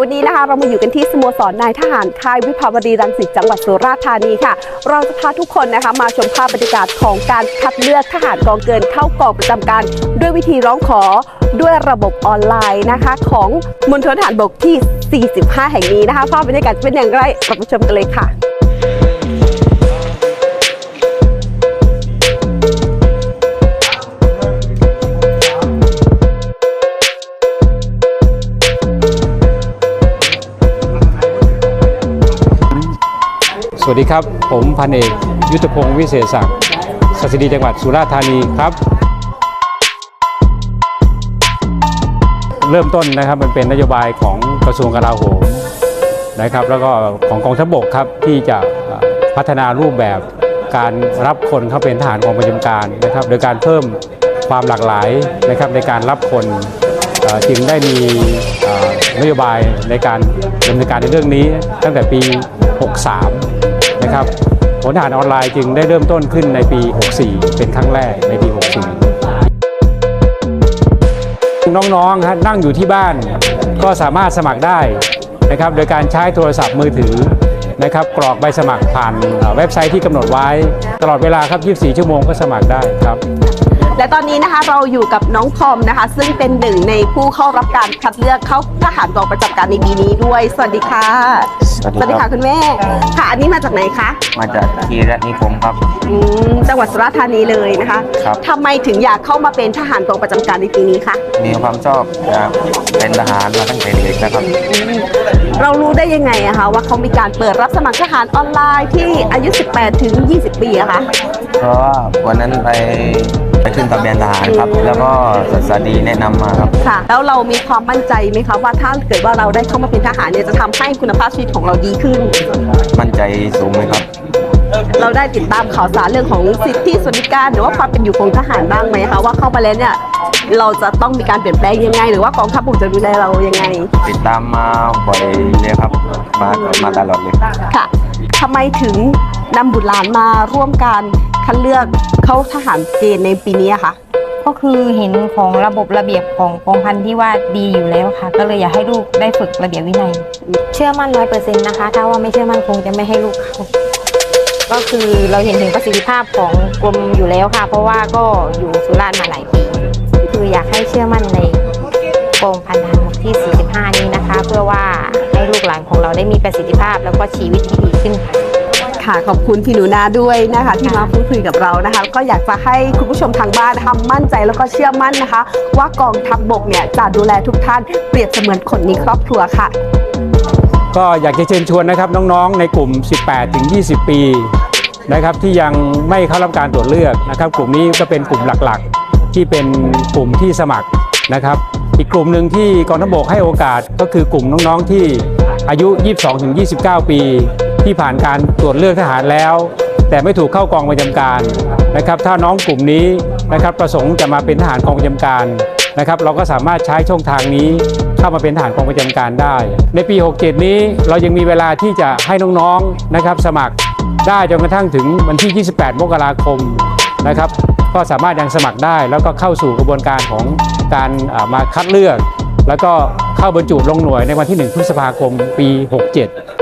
วันนี้นะคะเรามาอยู่กันที่สโมสรนายทหารค่ายวิภาวดีรังสิตจังหวัดสุราษฎร์ธานีค่ะ เราจะพาทุกคนนะคะมาชมภาพบรรยากาศของการคัดเลือกทหารกองเกินเข้ากองประจำการ ด้วยวิธีร้องขอด้วยระบบออนไลน์นะคะ ของมณฑลทหารบกที่ 45 แห่งนี้นะคะภาพบรรยากาศเป็นอย่างไรเราไปชมกันเลยค่ะ วัสดีครับ ผมพันเอกยุทธพงศ์วิเศษศักดิ์สสดีจังหวัดสุราษฎร์ธานีครับ เริ่มต้นนะครับมันเป็นนโยบายของกระทรวงกลาโหมนะครับ แล้วก็ของกองทัพบกครับที่จะพัฒนารูปแบบการรับคนเข้าเป็นทหารกองประจำการนะครับ โดยการเพิ่มความหลากหลายนะครับในการรับคนจึงได้มีนโยบายในการดำเนินการในเรื่องนี้ตั้งแต่ปี 63 นะครับผลทหารออนไลน์จึงได้เริ่มต้นขึ้นในปี 64 เป็นครั้งแรกในปี 64 น้องๆฮะนั่งอยู่ที่บ้านก็สามารถสมัครได้นะครับโดยการใช้โทรศัพท์มือถือนะครับกรอกใบสมัครผ่านเอ่อเว็บไซต์ที่กำหนดไว้ ตลอดเวลาครับ 24 ชั่วโมงก็สมัครได้ครับ และตอนนี้นะคะเราอยู่กับน้องพอมนะคะ ซึ่งเป็นหนึ่งในผู้เข้ารับการคัดเลือกเข้าทหารกองประจำการในปีนี้ด้วย สวัสดีค่ะ สวัสดีครับค่ะคุณแม่ ค่ะ อันนี้มาจากไหนคะมาจากคีรนิคมครับ อืมจังหวัดสุราษฎร์ธานีเลยนะคะครับ ทำไมถึงอยากเข้ามาเป็นทหารกองประจำการในปีนี้คะ มีความชอบจะเป็นทหารมาตั้งแต่เด็กนะครับ เรารู้ได้ยังไงอะคะว่าเขามีการเปิดรับสมัครทหารออนไลน์ที่อายุ 18 ถึง 20 ปีอะคะ เพราะว่าวันนั้นไปไป ขึ้นทะเบียนทหารครับ แล้วก็ศาสดีแนะนำมาครับ ค่ะ แล้วเรามีความมั่นใจไหมคะว่าถ้าเกิดว่าเราได้เข้ามาเป็นทหารเนี่ยจะทำให้คุณภาพชีวิตของเราดีขึ้น มั่นใจสูงไหมครับ เราได้ติดตามข่าวสารเรื่องของสิทธิสวัสดิการ หรือว่าความเป็นอยู่ของทหารบ้างไหมคะว่าเข้ามาแล้วเนี่ยเราจะต้องมีการเปลี่ยนแปลงยังไง หรือว่ากองทัพบกจะดูแลเรายังไง ติดตามมาบ่อยเลยครับ มามาตลอดเลย ค่ะทำไมถึงนำบุตรหลานมาร่วมการ คัดเลือกเข้าทหารเกณฑ์ในปีนี้อะคะก็คือเห็นของระบบระเบียบของกองพันที่ว่าดีอยู่แล้วค่ะ ก็เลยอยากให้ลูกได้ฝึกระเบียบวินัย เชื่อมั่นร้อยเปอร์เซ็นต์นะคะ ถ้าว่าไม่เชื่อมั่นคงจะไม่ให้ลูกเข้าก็คือเราเห็นถึงประสิทธิภาพของกรมอยู่แล้วค่ะ เพราะว่าก็อยู่สุราษฎร์มาหลายปีคืออยากให้เชื่อมั่นในกองพันทหารบกที่ 45 นี้นะคะ เพื่อว่าให้ลูกหลานของเราได้มีประสิทธิภาพแล้วก็ชีวิตที่ดีขึ้นค่ะ ค่ะขอบคุณพี่หนูนาด้วยนะคะ ที่มาพูดคุยกับเรานะคะ ก็อยากจะให้คุณผู้ชมทางบ้านนะคะมั่นใจแล้วก็เชื่อมั่นนะคะ ว่ากองทัพบกเนี่ยจะดูแลทุกท่านเปรียบเสมือนคนในครอบครัวค่ะ ก็อยากจะเชิญชวนนะครับน้องๆ ในกลุ่ม 18ถึง20 ปีนะครับที่ยังไม่เข้ารับการตรวจเลือกนะครับ กลุ่มนี้ก็เป็นกลุ่มหลักๆ ที่เป็นกลุ่มที่สมัครนะครับ อีกกลุ่มหนึ่งที่กองทัพบกให้โอกาสก็คือกลุ่มน้องๆที่อายุ 22ถึง29 ปี ที่ผ่านการตรวจเลือกทหารแล้ว แต่ไม่ถูกเข้ากองประจำการนะครับถ้าน้องกลุ่มนี้นะครับประสงค์จะมาเป็นทหารกองประจำการนะครับเราก็สามารถใช้ช่องทางนี้เข้ามาเป็นทหารกองประจำการได้ ในปี 67 นี้เรายังมีเวลาที่จะให้น้องๆนะครับสมัครได้จนกระทั่งถึงวันที่ 28 มกราคมนะครับก็สามารถยังสมัครได้ แล้วก็เข้าสู่กระบวนการของการมาคัดเลือก แล้วก็เข้าบรรจุลงหน่วยในวันที่ 1 พฤษภาคมปี 67